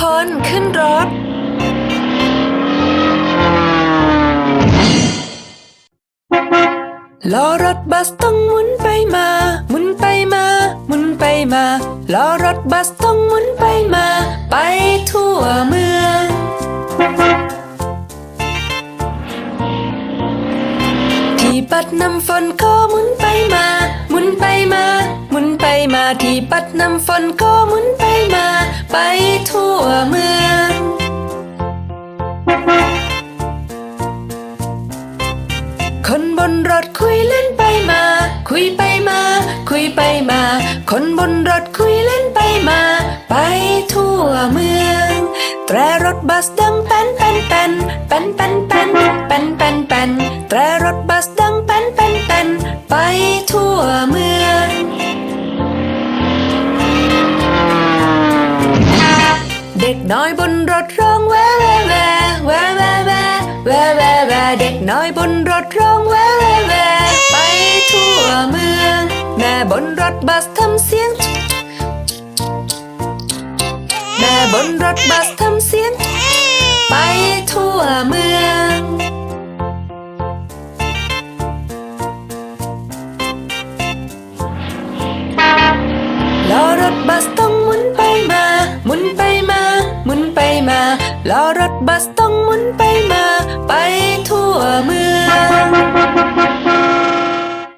คนขึ้นรถ ล้อรถบัสต้องหมุนไปมา หมุนไปมา หมุนไปมา ล้อรถบัสต้องหมุนไปมา ไปทั่วเมือง ที่ปัดน้ำฝนก็หมุนไปมา หมุนไปมา มุนไปมาที่ปัดน้ำฝนก็หมุนไปมา ไปทั่วเมือง คนบนรถคุยเล่นไปมา คุยไปมา คุยไปมา คนบนรถคุยเล่นไปมา ไปทั่วเมือง แตรรถบัสดังแป้นแป้นแป้นแป้นแป้นแป้นแป้นแป้นแป้นแตรรถบัสดังแป้นแป้นแป้นไปทั่วเมือง เด็กน้อยบนรถร้องแววแวแวแววแววแววแววแววเด็กน้อยบนรถร้องแววแววแวไปทั่วเมือง แม่บนรถบัสทำเสียง แม่บนรถบัสทำเสียง ไปทั่วเมืองล้อรถบัส แล้วรถบัสต้องหมุนไปม